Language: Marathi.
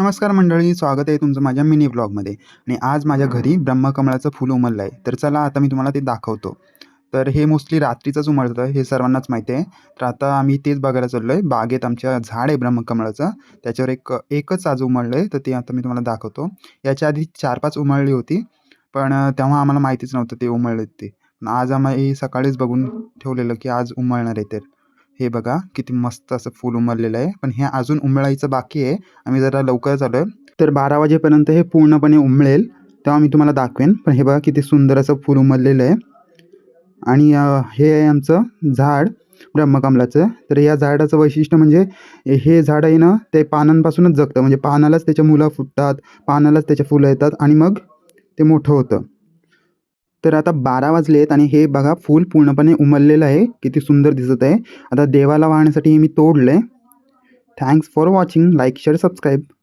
नमस्कार मंडळी स्वागत आहे तुमचं माझ्या मिनी ब्लॉगमध्ये. आणि आज माझ्या घरी ब्रह्मकमळाचं फुल उमललं आहे तर चला आता मी तुम्हाला ते दाखवतो. तर हे मोस्टली रात्रीचंच उमळतं हे सर्वांनाच माहिती आहे. तर आता आम्ही तेच बघायला चाललो आहे बागेत आमच्या झाड आहे ब्रह्मकमळाचं. त्याच्यावर एक एकच आज उमळलं आहे तर ते आता मी तुम्हाला दाखवतो. याच्या आधी चार पाच उमळली होती. पण तेव्हा आम्हाला माहितीच नव्हतं ते उमळले ते. आज आम्ही सकाळीच बघून ठेवलेलं की आज उमळणार आहे ते. हे बघा किती मस्त असं फुल उमरलेलं आहे. पण हे अजून उमळायचं बाकी आहे. आम्ही जरा लवकर आलो आहे तर बारा वाजेपर्यंत हे पूर्णपणे उमळेल. तेव्हा मी तुम्हाला दाखवेन. पण हे बघा किती सुंदर असं फूल उमरलेलं आहे. आणि हे आहे आमचं झाड ब्रह्मकमलाचं. तर या झाडाचं वैशिष्ट्य म्हणजे हे झाड आहे ना ते पानांपासूनच जगतं. म्हणजे पानालाच त्याच्या मुलं फुटतात पानालाच त्याच्या फुलं येतात. आणि मग ते मोठं होतं. तर आता बारा वाजले आहेत आणि हे बघा फूल पूर्णपणे उमललेलं आहे. किती सुंदर दिसत आहे. आता देवाला वाहण्यासाठी मी तोडलं आहे thanks for watching like share subscribe